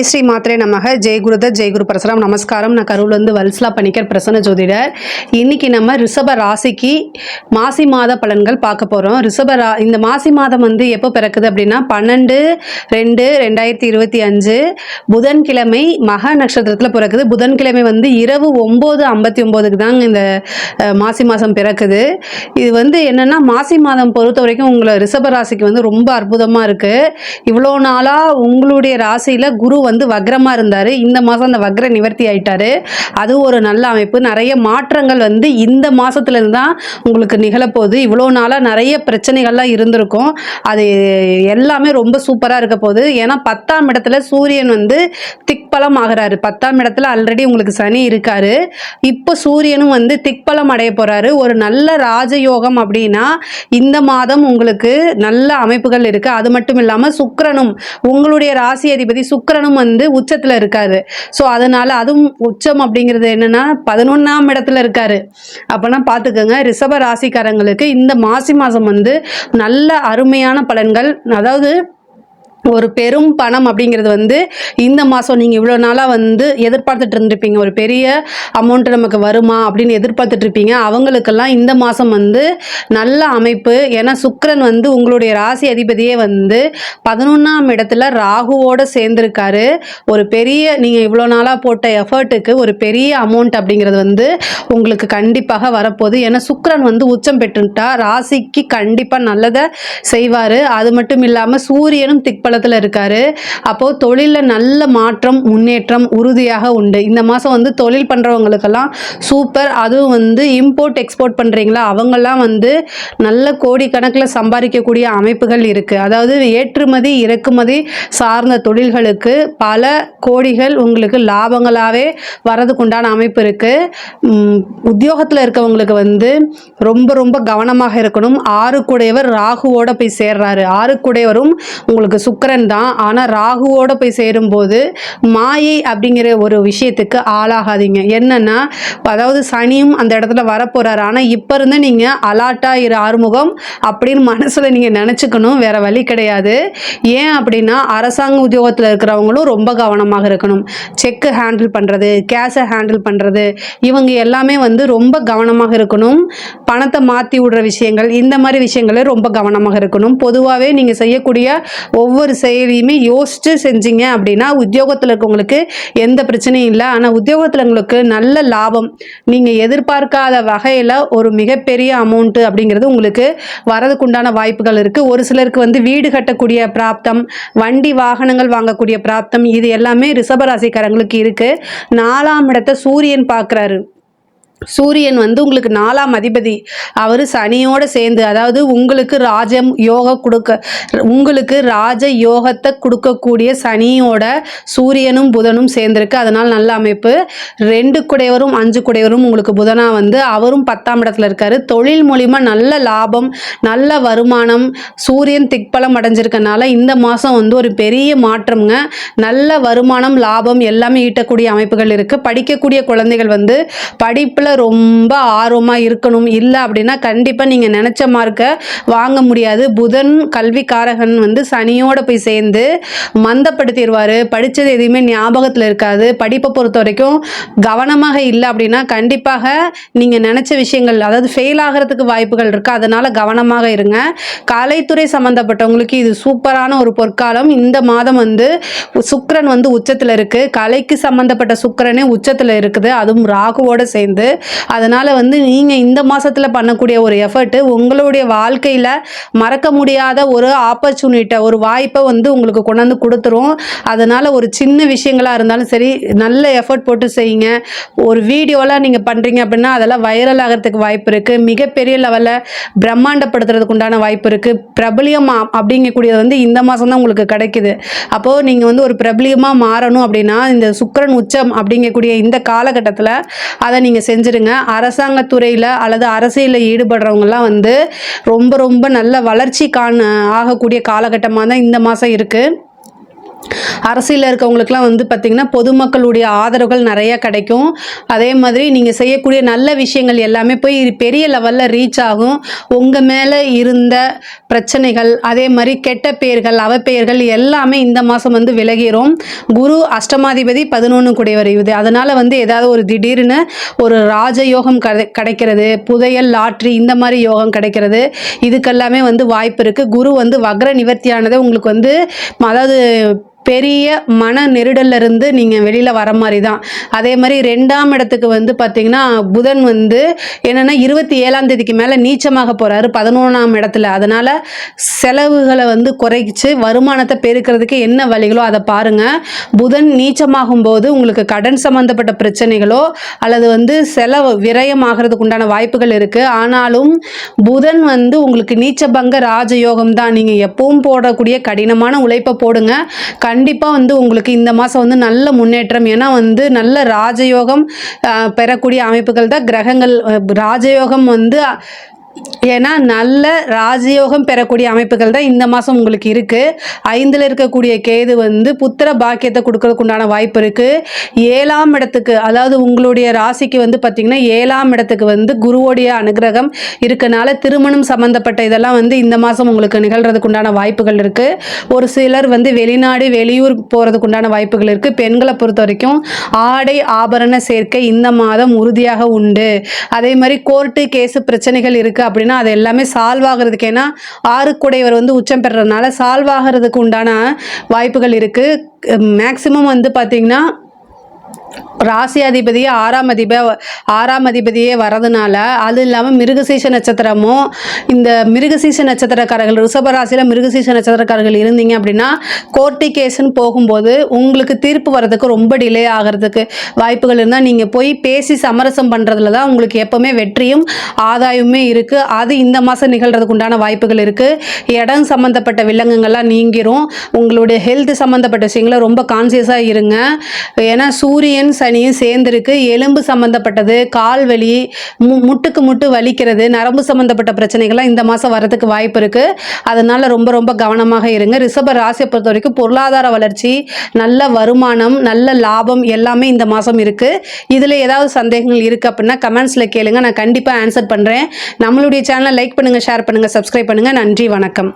ஜெய் ஸ்ரீ மாத்திரை நமக. ஜெய் குருத ஜெய் குரு பரசுராம். நமஸ்காரம். நான் கரூர்லேருந்து வல்ஸ்லா பணிக்கர் பிரசன்ன ஜோதிடர். இன்னைக்கு நம்ம ரிஷப ராசிக்கு மாசி மாத பலன்கள் பார்க்க போகிறோம் ரிஷப ரா இந்த மாசி மாதம் வந்து எப்போ பிறக்குது அப்படின்னா பன்னெண்டு ரெண்டு ரெண்டாயிரத்தி இருபத்தி அஞ்சு புதன்கிழமை மக நட்சத்திரத்தில் பிறக்குது. புதன்கிழமை வந்து இரவு ஒம்பது ஐம்பத்தி ஒம்போதுக்கு தாங்க இந்த மாசி மாதம் பிறக்குது. இது வந்து என்னென்னா மாசி மாதம் பொறுத்த வரைக்கும் உங்களை ரிஷப ராசிக்கு வந்து ரொம்ப அற்புதமாக இருக்குது இவ்வளோ நாளாக உங்களுடைய ராசியில் குரு வந்து வக்ரமாக இருந்தார். இந்த மாதம் அந்த வக்ர நிவர்த்தி ஆயிட்டாரு. அது ஒரு நல்ல அமைப்பு. நிறைய மாற்றங்கள் வந்து இந்த மாதத்துலேருந்து தான் உங்களுக்கு நிகழப்போகுது. இவ்வளோ நாளாக நிறைய பிரச்சனைகள்லாம் இருந்திருக்கும். அது எல்லாமே ரொம்ப சூப்பராக இருக்க போகுது. ஏன்னா பத்தாம் இடத்துல சூரியன் வந்து திக்பலம் ஆகிறாரு. பத்தாம் இடத்துல ஆல்ரெடி உங்களுக்கு சனி இருக்காரு. இப்போ சூரியனும் வந்து திக்பலம் அடைய போகிறாரு ஒரு நல்ல ராஜயோகம் அப்படின்னா இந்த மாதம் உங்களுக்கு நல்ல அமைப்புகள் இருக்குது அது மட்டும் இல்லாமல் சுக்கரனும் உங்களுடைய ராசி அதிபதி சுக்கரனும் வந்து உச்சத்தில் இருக்காரு. ஸோ அதனால அதுவும் உச்சம் அப்படிங்கிறது என்னன்னா பதினொன்றாம் இடத்துல இருக்காரு. அப்போனா பார்த்துக்கோங்க ரிஷப ராசிக்காரங்களுக்கு இந்த மாசி மாதம் வந்து நல்ல அருமையான பலன்கள் அதாவது ஒரு பெரும் பணம் அப்படிங்கிறது வந்து இந்த மாதம் நீங்கள் இவ்வளோ நாளாக வந்து எதிர்பார்த்துட்டு இருந்திருப்பீங்க. ஒரு பெரிய அமௌண்ட்டு நமக்கு வருமா அப்படின்னு எதிர்பார்த்துட்டு இருப்பீங்க. அவங்களுக்கெல்லாம் இந்த மாதம் வந்து நல்ல அமைப்பு. ஏன்னா சுக்கரன் வந்து உங்களுடைய ராசி அதிபதியே வந்து பதினொன்றாம் இடத்துல ராகுவோட சேர்ந்துருக்காரு. ஒரு பெரிய நீங்கள் இவ்வளோ நாளாக போட்ட எஃபர்ட்டுக்கு ஒரு பெரிய அமௌண்ட் அப்படிங்கிறது வந்து உங்களுக்கு கண்டிப்பாக வரப்போகுது. ஏன்னா சுக்கரன் வந்து உச்சம் பெற்றுட்டா ராசிக்கு கண்டிப்பாக நல்லதை செய்வார். அது மட்டும் இல்லாமல் சூரியனும் பலத்தில் இருக்காரு. அப்போது தொழிலில் நல்ல மாற்றம் முன்னேற்றம் உறுதியாக உண்டு. இந்த மாதம் வந்து தொழில் பண்ணுறவங்களுக்கெல்லாம் சூப்பர் அதுவும் வந்து இம்போர்ட் எக்ஸ்போர்ட் பண்ணுறீங்களா அவங்கெல்லாம் வந்து நல்ல கோடிக்கணக்கில் சம்பாதிக்கக்கூடிய அமைப்புகள் இருக்குது அதாவது ஏற்றுமதி இறக்குமதி சார்ந்த தொழில்களுக்கு பல கோடிகள் உங்களுக்கு லாபங்களாகவே வரதுக்குண்டான அமைப்பு இருக்குது உத்தியோகத்தில் இருக்கவங்களுக்கு வந்து ரொம்ப ரொம்ப கவனமாக இருக்கணும். ஆறுக்குடையவர் ராகுவோட போய் சேர்றாரு. ஆறுக்குடையவரும் உங்களுக்கு சுக்கரன் தான். ஆனால் ராகுவோட போய் சேரும்போது மாயை அப்படிங்கிற ஒரு விஷயத்துக்கு ஆளாகாதீங்க. என்னன்னா அதாவது சனியும் அந்த இடத்துல வரப்போறாரு. ஆனால் இப்போ இருந்து நீங்கள் அலாட்டாக இரு ஆறுமுகம் அப்படின்னு மனசில் நீங்கள் நினச்சிக்கணும். வேற வழி கிடையாது. ஏன் அப்படின்னா அரசாங்க உத்தியோகத்தில் இருக்கிறவங்களும் ரொம்ப கவனமாக இருக்கணும். செக்கு ஹேண்டில் பண்ணுறது கேஷை ஹேண்டில் பண்ணுறது இவங்க எல்லாமே வந்து ரொம்ப கவனமாக இருக்கணும். பணத்தை மாற்றி விடுற விஷயங்கள் இந்த மாதிரி விஷயங்களே ரொம்ப கவனமாக இருக்கணும். பொதுவாகவே நீங்கள் செய்யக்கூடிய ஒவ்வொரு செயலையுமே யோசித்து செஞ்சீங்க அப்படின்னா உத்தியோகத்தில் இருக்கவங்களுக்கு எந்த பிரச்சனையும் இல்லை. ஆனால் உத்தியோகத்தில் உங்களுக்கு நல்ல லாபம். நீங்கள் எதிர்பார்க்காத வகையில் ஒரு மிகப்பெரிய அமௌண்ட்டு அப்படிங்கிறது உங்களுக்கு வரதுக்கு உண்டான வாய்ப்புகள் இருக்குது ஒரு சிலருக்கு வந்து வீடு கட்டக்கூடிய பிராப்தம் வண்டி வாகனங்கள் வாங்கக்கூடிய பிராப்தம் இது எல்லாமே ரிஷபராசிக்காரங்களுக்கு இருக்குது நாலாம் இடத்த சூரியன் பார்க்குறாரு. சூரியன் வந்து உங்களுக்கு நாலாம் அதிபதி. அவர் சனியோடு சேர்ந்து அதாவது உங்களுக்கு ராஜம் யோக கொடுக்க உங்களுக்கு ராஜ யோகத்தை கொடுக்கக்கூடிய சனியோட சூரியனும் புதனும் சேர்ந்திருக்கு. அதனால் நல்ல அமைப்பு. ரெண்டு குடையவரும் அஞ்சு குடையவரும் உங்களுக்கு புதனா வந்து அவரும் பத்தாம் இடத்துல இருக்காரு. தொழில் மூலிமா நல்ல லாபம் நல்ல வருமானம் சூரியன் திக்பலம் அடைஞ்சிருக்கனால இந்த மாதம் வந்து ஒரு பெரிய மாற்றம்ங்க. நல்ல வருமானம் லாபம் எல்லாமே ஈட்டக்கூடிய அமைப்புகள் இருக்குது படிக்கக்கூடிய குழந்தைகள் வந்து படிப்பில் ரொம்ப ஆர்வமாக இருக்கணும். இல்லை அப்படின்னா கண்டிப்பாக நீங்கள் நினச்ச மார்க்கை வாங்க முடியாது. புதன் கல்விக்காரகன் வந்து சனியோட போய் சேர்ந்து மந்தப்படுத்திடுவார். படித்தது எதுவுமே ஞாபகத்தில் இருக்காது. படிப்பை பொறுத்த வரைக்கும் கவனமாக இல்லை அப்படின்னா கண்டிப்பாக நீங்கள் நினச்ச விஷயங்கள் அதாவது ஃபெயில் ஆகிறதுக்கு வாய்ப்புகள் இருக்குது அதனால் கவனமாக இருங்க. கலைத்துறை சம்மந்தப்பட்டவங்களுக்கு இது சூப்பரான ஒரு பொற்காலம். இந்த மாதம் வந்து சுக்கிரன் வந்து உச்சத்தில் இருக்குது கலைக்கு சம்மந்தப்பட்ட சுக்கரனே உச்சத்தில் இருக்குது. அதுவும் ராகுவோட சேர்ந்து அதனால் வந்து நீங்கள் இந்த மாதத்தில் பண்ணக்கூடிய ஒரு எஃபர்ட்டு உங்களுடைய வாழ்க்கையில் மறக்க முடியாத ஒரு ஆப்பர்ச்சுனிட்டை ஒரு வாய்ப்பை வந்து உங்களுக்கு கொண்டாந்து கொடுத்துரும். அதனால் ஒரு சின்ன விஷயங்களாக இருந்தாலும் சரி நல்ல எஃபர்ட் போட்டு செய்யுங்க. ஒரு வீடியோலாம் நீங்கள் பண்ணுறீங்க அப்படின்னா அதெல்லாம் வைரல் ஆகிறதுக்கு வாய்ப்பு இருக்குது மிகப்பெரிய லெவலில் பிரம்மாண்டப்படுத்துறதுக்கு உண்டான வாய்ப்பு இருக்குது பிரபலியம் அப்படிங்கக்கூடியது வந்து இந்த மாதம் தான் உங்களுக்கு கிடைக்குது. அப்போது நீங்கள் வந்து ஒரு பிரபலியமாக மாறணும் அப்படின்னா இந்த சுக்கரன் உச்சம் அப்படிங்கக்கூடிய இந்த காலகட்டத்தில் அதை நீங்கள் செஞ்சுருங்க. அரசாங்கத்துறையில் அல்லது அரசியலில் ஈடுபடுறவங்கலாம் வந்து ரொம்ப ரொம்ப நல்ல வளர்ச்சி காண ஆகக்கூடிய காலகட்டமாக தான் இந்த மாதம் இருக்குது அரசியலில் இருக்கவங்களுக்குலாம் வந்து பார்த்திங்கன்னா பொதுமக்களுடைய ஆதரவுகள் நிறைய கிடைக்கும். அதே மாதிரி நீங்கள் செய்யக்கூடிய நல்ல விஷயங்கள் எல்லாமே போய் பெரிய லெவலில் ரீச் ஆகும். உங்கள் மேலே இருந்த பிரச்சனைகள் அதே மாதிரி கெட்ட பெயர்கள் அவப்பெயர்கள் எல்லாமே இந்த மாதம் வந்து விலகிரும். குரு அஷ்டமாதிபதி பதினொன்று கூடியவர் வரையுது அதனால் வந்து ஏதாவது ஒரு திடீர்னு ஒரு ராஜயோகம் கிடை கிடைக்கிறது புதையல் லாட்ரி இந்த மாதிரி யோகம் கிடைக்கிறது. இதுக்கெல்லாமே வந்து வாய்ப்பு இருக்குது குரு வந்து வக்ர நிவர்த்தியானதை உங்களுக்கு வந்து அதாவது பெரிய மன நெருடல்ல இருந்து நீங்கள் வெளியில் வர மாதிரி தான் அதே மாதிரி ரெண்டாம் இடத்துக்கு வந்து பார்த்திங்கன்னா புதன் வந்து என்னென்னா இருபத்தி ஏழாம் தேதிக்கு மேலே நீச்சமாக போகிறாரு பதினொன்றாம் இடத்துல. அதனால் செலவுகளை வந்து குறைச்சி வருமானத்தை பெருக்கிறதுக்கு என்ன வழிகளோ அதை பாருங்கள் புதன் நீச்சமாகும் போது உங்களுக்கு கடன் சம்மந்தப்பட்ட பிரச்சனைகளோ அல்லது வந்து செலவு விரயமாகிறதுக்கு உண்டான வாய்ப்புகள் இருக்குது ஆனாலும் புதன் வந்து உங்களுக்கு நீச்சபங்க ராஜயோகம் தான் நீங்கள் எப்பவும் போடக்கூடிய கடினமான உழைப்பை போடுங்க. கண்டிப்பாக வந்து உங்களுக்கு இந்த மாதம் வந்து நல்ல முன்னேற்றம். ஏன்னா வந்து நல்ல ராஜயோகம் பெறக்கூடிய அமைப்புகள் தான் கிரகங்கள். ராஜயோகம் வந்து ஏன்னா நல்ல ராஜயோகம் பெறக்கூடிய அமைப்புகள் தான் இந்த மாதம் உங்களுக்கு இருக்குது ஐந்தில் இருக்கக்கூடிய கேது வந்து புத்திர பாக்கியத்தை கொடுக்கறதுக்கு உண்டான வாய்ப்பு இருக்குது ஏழாம் இடத்துக்கு அதாவது உங்களுடைய ராசிக்கு வந்து பார்த்திங்கன்னா ஏழாம் இடத்துக்கு வந்து குருவோடைய அனுகிரகம் இருக்கனால திருமணம் சம்மந்தப்பட்ட இதெல்லாம் வந்து இந்த மாதம் உங்களுக்கு நிகழ்கிறதுக்கு உண்டான வாய்ப்புகள் இருக்குது ஒரு சிலர் வந்து வெளிநாடு வெளியூர் போகிறதுக்கு உண்டான வாய்ப்புகள் இருக்குது பெண்களை பொறுத்த வரைக்கும் ஆடை ஆபரண சேர்க்கை இந்த மாதம் உறுதியாக உண்டு. அதே மாதிரி கோர்ட்டு கேஸு பிரச்சனைகள் இருக்குது அப்படின்னா அது எல்லாமே சால்வ் ஆகிறதுக்கு ஏன்னா ஆறுக்குடையவர் வந்து உச்சம் பெறுறதுனால சால்வ் ஆகிறதுக்கு உண்டான வாய்ப்புகள் இருக்குது மேக்சிமம் வந்து பார்த்திங்கன்னா ராசி அதிபதியே ஆறாம் அதிப ஆறாம் அதிபதியே வரதுனால அது இல்லாமல் மிருகசீச நட்சத்திரமும் இந்த மிருகசீச நட்சத்திரக்காரர்கள் ரிஷப ராசியில் மிருகசீச நட்சத்திரக்காரர்கள் இருந்தீங்க அப்படின்னா கோர்ட்டு கேஸ்ன்னு போகும்போது உங்களுக்கு தீர்ப்பு வர்றதுக்கு ரொம்ப டிலே ஆகிறதுக்கு வாய்ப்புகள் இருந்தால் நீங்கள் போய் பேசி சமரசம் பண்ணுறதுல தான் உங்களுக்கு எப்போவுமே வெற்றியும் ஆதாயமுமே இருக்குது அது இந்த மாதம் நிகழ்கிறதுக்கு உண்டான வாய்ப்புகள் இருக்குது இடம் சம்மந்தப்பட்ட வில்லங்கங்கள்லாம் நீங்கிரும். உங்களுடைய ஹெல்த் சம்மந்தப்பட்ட விஷயங்களை ரொம்ப கான்சியஸாக இருங்க. ஏன்னா சூரியன் சூரியன் சனியும் சேர்ந்துருக்கு. எலும்பு சம்மந்தப்பட்டது கால் வலி மு முட்டுக்கு முட்டு வலிக்கிறது நரம்பு சம்மந்தப்பட்ட பிரச்சனைகள்லாம் இந்த மாதம் வரதுக்கு வாய்ப்பு இருக்குது அதனால் ரொம்ப ரொம்ப கவனமாக இருங்க. ரிஷப ராசியை பொறுத்த வரைக்கும் பொருளாதார வளர்ச்சி நல்ல வருமானம் நல்ல லாபம் எல்லாமே இந்த மாதம் இருக்குது இதில் ஏதாவது சந்தேகங்கள் இருக்குது அப்படின்னா கமெண்ட்ஸில் கேளுங்க. நான் கண்டிப்பாக ஆன்சர் பண்ணுறேன் நம்மளுடைய சேனலை லைக் பண்ணுங்கள் ஷேர் பண்ணுங்கள் சப்ஸ்கிரைப் பண்ணுங்கள் நன்றி வணக்கம்.